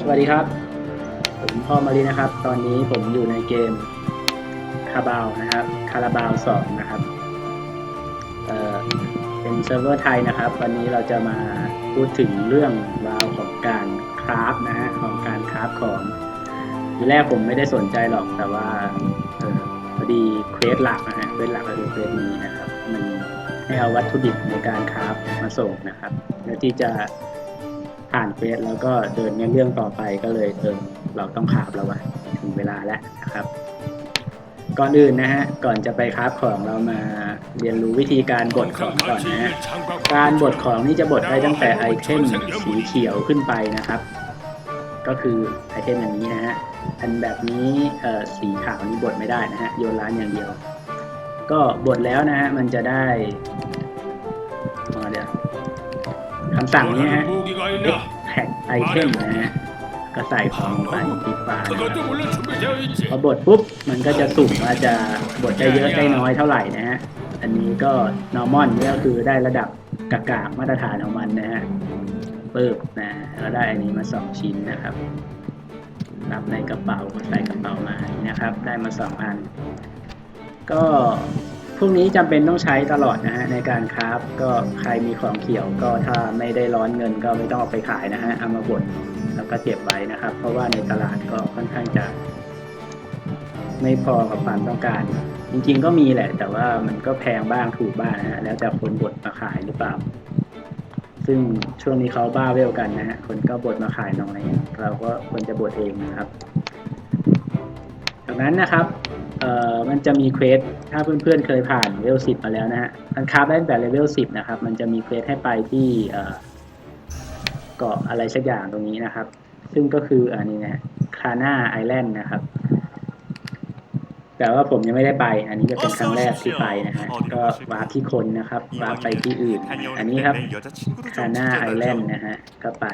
สวัสดีครับ ผมพ่อมารีนะครับ ตอนนี้ผมอยู่ในเกมคาบาวนะครับ คาราบาวสองนะครับ เอ่อ เป็นเซิร์ฟเวอร์ไทยนะครับ วันนี้เราจะมาพูดถึงเรื่องราวของการคราฟนะฮะ ของการคราฟของทีแรกผมไม่ได้สนใจหรอก แต่ว่า เออพอดีเควสหลักนะฮะ เควสหลักก็คือเควสนี้นะครับ มันให้เอาวัตถุดิบในการคราฟมาส่งนะครับเพื่อที่จะ ผ่านเฟสแล้วก็เดินในเรื่องต่อไปก็เลยเออเราต้องคาบแล้ววะถึงเวลาแล้วนะครับ ก่อนอื่นนะฮะก่อนจะไปคราฟของเรามาเรียนรู้วิธีการบดของก่อนนะฮะการบดของนี่จะบดได้ตั้งแต่ไอเทมสีเขียวขึ้นไปนะครับ ก็คือไอเทมอย่างนี้นะฮะอันแบบนี้เอ่อสีขาวนี่บดไม่ได้นะฮะโยนร้านอย่างเดียว ก็บดแล้วนะฮะมันจะได้มาเดี๋ยวคำสั่งนี้ฮะ แท็กไอเทมนะฮะก็ใส่ของลงไปที่ฟ้านะครับพอบดปุ๊บมันก็จะสุ่มว่าจะบดได้เยอะได้น้อยเท่าไหร่นะฮะอันนี้ก็ normal นี่ก็คือได้ระดับกากามาตรฐานของมันนะฮะปึ๊บนะแล้วได้อันนี้มาสองชิ้นนะครับรับในกระเป๋าใส่กระเป๋ามานะครับ ได้มาสองอันก็ พวกนี้จำเป็นต้องใช้ตลอดนะฮะในการคราฟก็ใครมีของเขียวก็ถ้าไม่ได้ร้อนเงินก็ไม่ต้องเอาไปขายนะฮะเอามาบดแล้วก็เก็บไว้นะครับ เพราะว่าในตลาดก็ค่อนข้างจะ ไม่พอกับความต้องการ จริงๆก็มีแหละ แต่ว่ามันก็แพงบ้างถูกบ้างนะฮะแล้วแต่คนบดมาขายหรือเปล่า ซึ่งช่วงนี้เขาบ้าเวลกันนะฮะคนก็บดมาขายน้อยเราก็ควรจะบดเองนะครับจากนั้นนะครับ เอ่อมันจะมีเควสถ้าเพื่อนๆเคยผ่านเลเวล10มาแล้วนะฮะมันคราฟได้แต่เลเวล10นะครับ มันจะมีเควสให้ไปที่เอ่อเกาะอะไรสักอย่างตรงนี้นะครับ ซึ่งก็คืออันนี้นะคาน่าไอแลนด์นะครับ แต่ว่าผมยังไม่ได้ไป อันนี้จะเป็นครั้งแรกที่ไปนะฮะก็วาร์ปที่คนนะครับวาร์ปไปที่อื่น อันนี้ครับคาน่าไอแลนด์นะฮะก็ไป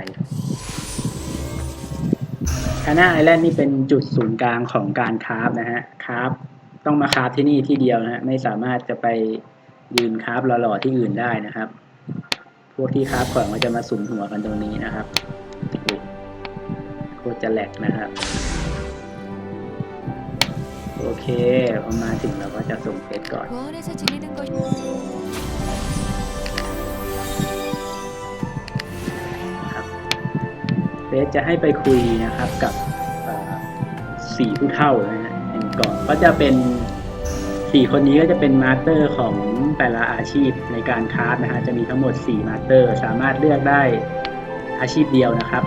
คานาไอแลนด์นี่เป็นจุดศูนย์กลางของการคราฟนะฮะคราฟต้องมาคราฟที่นี่ที่เดียวนะฮะไม่สามารถจะไปยืนคราฟหล่อๆที่อื่นได้นะครับ พวกที่คราฟของก็จะมาสุมหัวกันตรงนี้นะครับโคตรจะแหลกนะครับ โอเคพอมาถึงเราก็จะส่งเพชรก่อน สจะให้ไปคุยนะครับกับสี่ผู้เท่านะฮะแห่งเกาะก็จะเป็นสี่คนนี้ก็จะเป็นมาสเตอร์ของแต่ละอาชีพในการคาราฟนะฮะจะมีทั้งหมด4มาสเตอร์ สามารถเลือกได้อาชีพเดียวนะครับ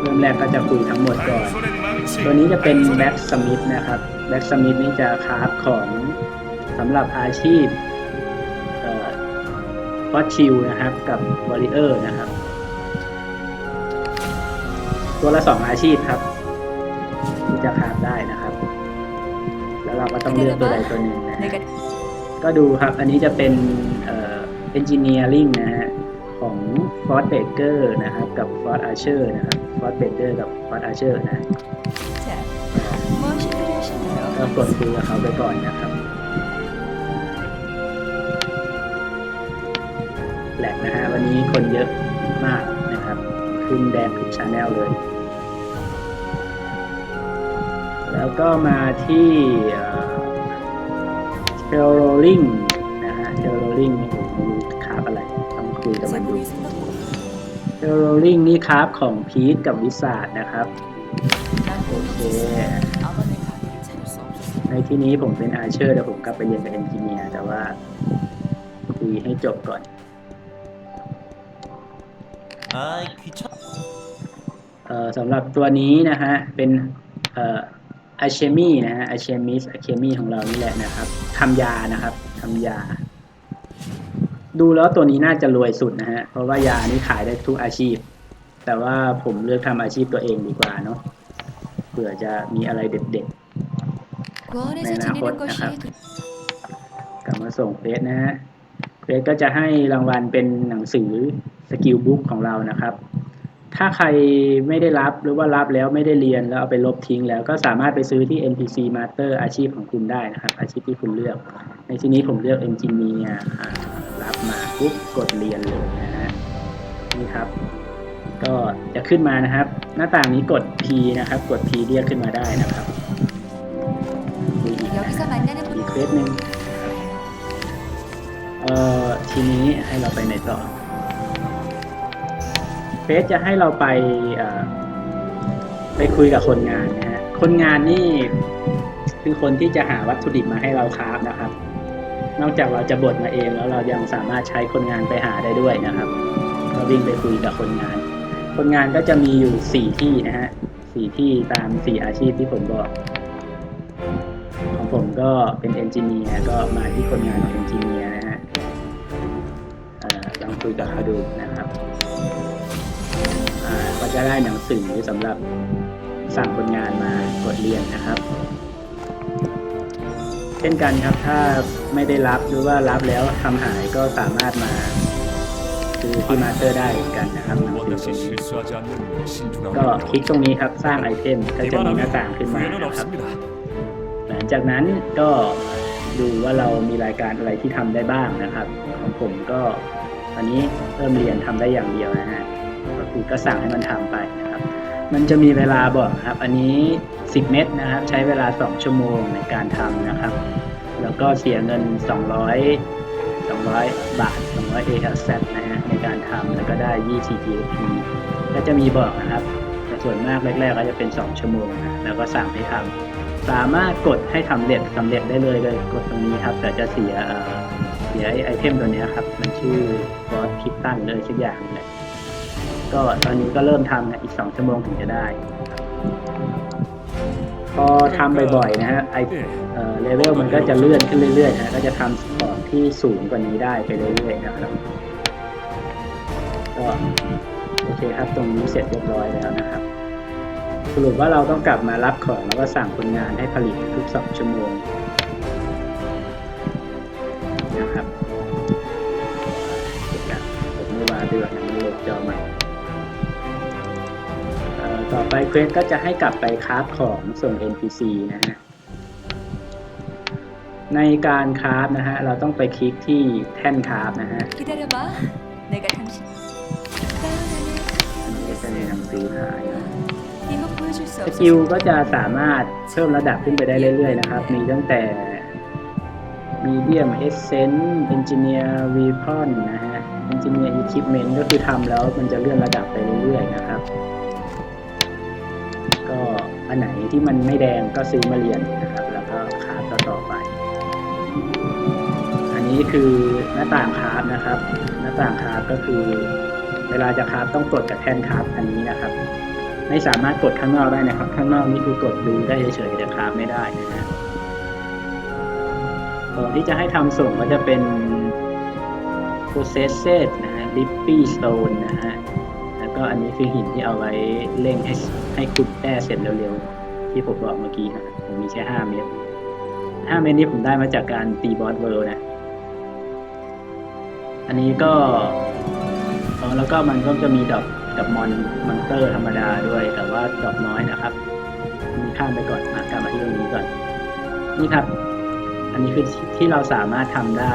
เริ่มแรกก็จะคุยทั้งหมดก่อน ตัวนี้จะเป็นแบ็กสมิธนะครับแบ็กสมิธนี่จะคาราฟของสำหรับอาชีพเอ่อฟอสชิลนะครับกับวอริเออร์นะครับ ตัวละสองอาชีพครับที่จะคราฟได้นะครับ แล้วเราก็ต้องเลือกตัวใดตัวหนึ่งนะก็ดูครับ อันนี้จะเป็นเอ่อเ engineering นะฮะของฟอร์ตเบเกอร์นะครับ กับฟอ Ford Archer นะครัร์ตเบเกอร์กับฟอ Ford Archer นะก็กดคุยกับเขาไปก่อนนะครับแหลกนะฮะวันนี้คนเยอะมาก ขึ้นแดงทุกชาแนลเลย แล้วก็มาที่เทลโรลิงนะฮะเทลโรลิงผมไม่คาบอะไรต้องคุยกับมันดูเทลโรลิงนี่คาบของพีทกับวิสาดนะครับ โอเค ในที่นี้ผมเป็นอาเชอร์แต่ผมกลับไปเรียนเป็นเอนจิเนียร์แต่ว่าคุยให้จบก่อน 아이 귀찮 เอ่อสำหรับตัวนี้นะฮะ เป็นเอ่ออะเชมีนะฮะอะเชมิสอะเคมีของเรานี่แหละนะครับทำยานะครับทำยา ดูแล้วตัวนี้น่าจะรวยสุดนะฮะ เพราะว่ายานี้ขายได้ทุกอาชีพ แต่ว่าผมเลือกทำอาชีพตัวเองดีกว่าเนาะเผื่อจะมีอะไรเด็ด 그 안에서 네, 지내는 나 것이 곧 그- ๆกลับมาส่งเฟสนะฮะเฟสก็จะให้รางวัลเป็นหนังสือ สกิลบุ๊กของเรานะครับ ถ้าใครไม่ได้รับหรือว่ารับแล้วไม่ได้เรียนแล้วเอาไปลบทิ้งแล้วก็สามารถไปซื้อที่ NPC Master อาชีพของคุณได้นะครับ อาชีพที่คุณเลือก ในที่นี้ผมเลือกเอนจิเนียรับมาปุ๊บกดเรียนเลยนะฮะนี่ครับ ก็จะขึ้นมานะครับ หน้าต่างนี้กด P นะครับ กด P เรียกขึ้นมาได้นะครับดูอีกอีกเฟสหนึ่งเอ่อทีนี้ให้เราไปไหนต่อ สจะให้เราไปไปคุยกับคนงานนะฮะ คนงานนี่คือคนที่จะหาวัตถุดิบมาให้เราคราฟนะครับ นอกจากเราจะบดมาเองแล้วเรายังสามารถใช้คนงานไปหาได้ด้วยนะครับ ก็วิ่งไปคุยกับคนงาน คนงานก็จะมีอยู่สี่ที่นะฮะสี่ที่ตามสี่อาชีพที่ผมบอก ของผมก็เป็นเอนจิเนียร์ก็มาที่คนงานของเอนจิเนียร์นะฮะลองคุยกับเขาดูนะ จะได้หนังสือสำหรับสั่งผลงานมากดเรียนนะครับ เช่นกันครับถ้าไม่ได้รับหรือว่ารับแล้วทำหายก็สามารถมาซื้อที่มาสเตอร์ได้กันนะครับหนังสือตรงนี้ก็คลิกตรงนี้ครับสร้างไอเทมก็จะมีหน้าต่างขึ้นมานะครับหลังจากนั้นก็ดูว่าเรามีรายการอะไรที่ทำได้บ้างนะครับ ของผมก็ตอนนี้เริ่มเรียนทำได้อย่างเดียวนะฮะ อก็สั่งให้มันทำไปนะครับ มันจะมีเวลาบอกครับ อันนี้ 10 เม็ดนะครับ ใช้เวลา 2 ชั่วโมงในการทำนะครับ แล้วก็เสียเงิน 200 200 บาท 200 ALZ นะฮะในการทำแล้วก็ได้ 20 GP ก็จะมีบอกนะครับ แต่ส่วนมากแรกๆก็จะเป็น 2 ชั่วโมงนะแล้วก็สั่งให้ทำสามารถกดให้ทำเร็จสำเร็จได้เลยเลยกดตรงนี้ครับ แต่จะเสียเสียไอเทมตัวนี้ครับ มันชื่อบอสคิดตั้งเลยสักอย่างเลย ก็ตอนนี้ก็เริ่มทำนะอีกสองชั่วโมงถึงจะได้ พอทำบ่อยๆนะฮะไอ,เออเลเวลมันก็จะเลื่อนขึ้นเรื่อยๆนะก็จะทำขอที่สูงกว่านี้ได้ไปเรื่อยๆนะครับก็โอเคครับตรงนี้เสร็จเรียบร้อยแล้วนะครับสรุปว่าเราต้องกลับมารับของแล้วก็สั่งคนงานให้ผลิตทุกสองชั่วโมงนะครับเสร็จแล้วผมไม่ว่าเดือน โหลดจอใหม่ต่อไปเควสก็จะให้กลับไปคราฟของส่ง NPC นะฮะ ในการคราฟนะฮะ เราต้องไปคลิกที่แท่นคราฟนะฮะสกิลก็จะสามารถเพิ่มระดับขึ้นไปได้เรื่อยๆนะครับ มีตั้งแต่ Medium Essence นจิเนียร์วีคอนนะ ฮะ engineer equipment ก็คือทำแล้วมันจะเลื่อนระดับไปเรื่อยๆนะครับ ก็อันไหนที่มันไม่แดงก็ซื้อมาเรียนนะครับ แล้วก็คราฟต่อไป อันนี้คือหน้าต่างคราฟนะครับ หน้าต่างคราฟก็คือ เวลาจะคราฟต้องกดกับแท่นคราฟอันนี้นะครับ ไม่สามารถกดข้างนอกได้นะครับ ข้างนอกนี่คือกดดูได้เฉยๆแต่คราฟไม่ได้นะฮะก่อนที่จะให้ทำส่งก็จะเป็น processed นะฮะ lippy stone นะฮะ แล้วก็อันนี้คือหินที่เอาไว้เร่งให้ให้ขุดแร่เสร็จเร็วๆ ที่ผมบอกเมื่อกี้นะผมมีแค่ห้าเม็ดห้าเม็ดนี้ผมได้มาจากการตีบอสเวิลด์นะ อันนี้ก็แล้วก็มันก็จะมีดอกกับมอนมอนเตอร์ธรรมดาด้วย แต่ว่าดอกน้อยนะครับ มีข้ามไปก่อนมากลับมาที่ตรงนี้ก่อน นี่ครับ อันนี้คือที่เราสามารถทำได้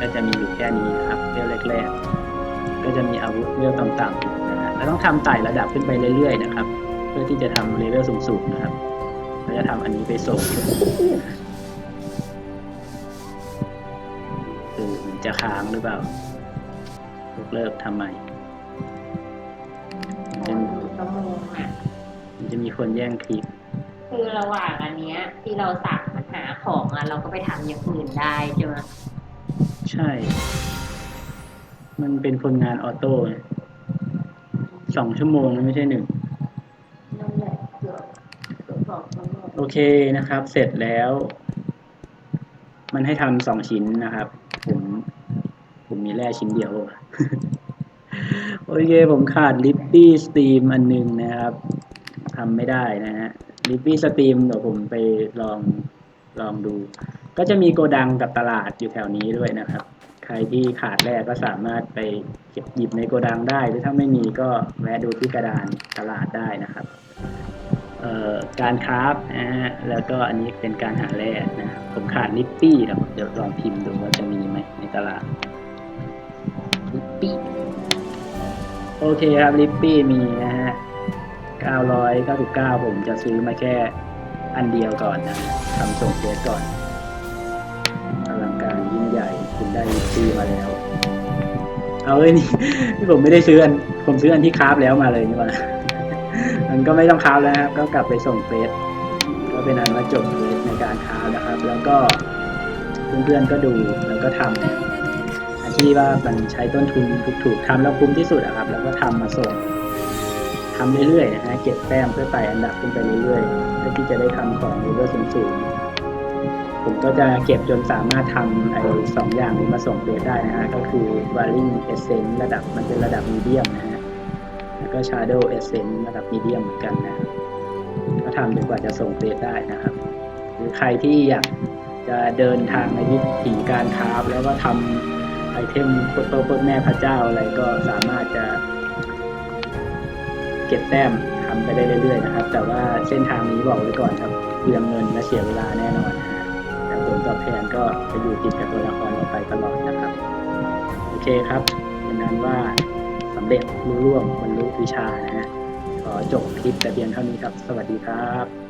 ก็จะมีอยู่แค่นี้นะครับเวลแรกๆก็จะมีอาวุธเวลต่ำๆนะฮะแล้วต้องทำไต่ระดับขึ้นไปเรื่อยๆนะครับ เพื่อที่จะทำเลเวลสูงๆนะครับเราจะทำอันนี้ไปส่งคือมันจะค้างหรือเปล่ายกเลิกทำใหม่จะชั่วโมงอะมันจะมีคนแย่งคลิปคือระหว่างอันเนี้ยที่เราสั่งมันหาของอะเราก็ไปทำอย่างอื่นได้ใช่ไหม ใช่ มันเป็นคนงานออโต้ไงสองชั่วโมงนะไม่ใช่หนึ่ง นั่นแหละเกือบเกือบสองชั่วโมงโอเคนะครับ เสร็จแล้ว มันให้ทำสองชิ้นนะครับ ผม ผมมีแร่ชิ้นเดียว โอเค ผมขาดลิปปี้สตรีมอันหนึงนะครับทำไม่ได้นะฮะลิปปี้สตรีมเดี๋ยวผมไปลองลองดู ก็จะมีโกดังกับตลาดอยู่แถวนี้ด้วยนะครับ ใครที่ขาดแร่ก็สามารถไปเก็บหยิบในโกดังได้ หรือถ้าไม่มีก็แวะดูที่กระดานตลาดได้นะครับเอ่อการคราฟนะฮะแล้วก็อันนี้เป็นการหาแร่นะครับผมขาดลิปปี้เดี๋ยวเดี๋ยวลองพิมพ์ดูว่าจะมีไหมในตลาดลิปปี้โอเคครับลิปปี้มีนะฮะ999 ผมจะซื้อมาแค่อันเดียวก่อนนะทำส่งเทสก่อน คุณได้ลิปปี้มาแล้ว เอาเอ้ยนี่ที่ผมไม่ได้ซื้ออัน ผมซื้ออันที่คราฟแล้วมาเลยนี่ว่ามันก็ไม่ต้องคราฟแล้วครับ ก็กลับไปส่งเฟสก็เป็นอันว่าจบเฟสในการคราฟนะครับ แล้วก็เพื่อนๆก็ดูแล้วก็ทำอันที่ว่ามันใช้ต้นทุนถูกๆทำแล้วคุ้มที่สุดอะครับ แล้วก็ทำมาส่งทำเรื่อยๆนะฮะเก็บแต้มเพื่อไต่อันดับขึ้นไปเรื่อยๆเพื่อที่จะได้ทำของเลเวลสูงๆ ผมก็จะเก็บจนสามารถทำไอ้สองอย่างนี้มาส่งเบสได้นะฮะ ก็คือ w a r i n g Essence ระดับมันเป็นระดับมีเดียมนะฮะ แล้วก็ Shadow Essence ระดับมีเดียมเหมือนกันนะก็ทำจนกว่าจะส่งเบสได้นะครับ หรือใครที่อยากจะเดินทางในวิถีการคราฟแล้วก็ทำไอเทมโคตรโตโคตรแม่พระเจ้าอะไรก็สามารถจะ เก็บแต้มทำไปได้เรื่อยๆนะครับ แต่ว่าเส้นทางนี้บอกไว้ก่อนครับเปลืองเงินและเสียเวลาแน่นอน ผลตอบแทนก็จะอยู่ติดกับตัวละครเราไปตลอดนะครับ โอเคครับเป็นนั้นว่าสำเร็จรู้ร่วงบรรลุวิชานะฮะขอจบคลิปแต่เพียงเท่านี้ครับ สวัสดีครับ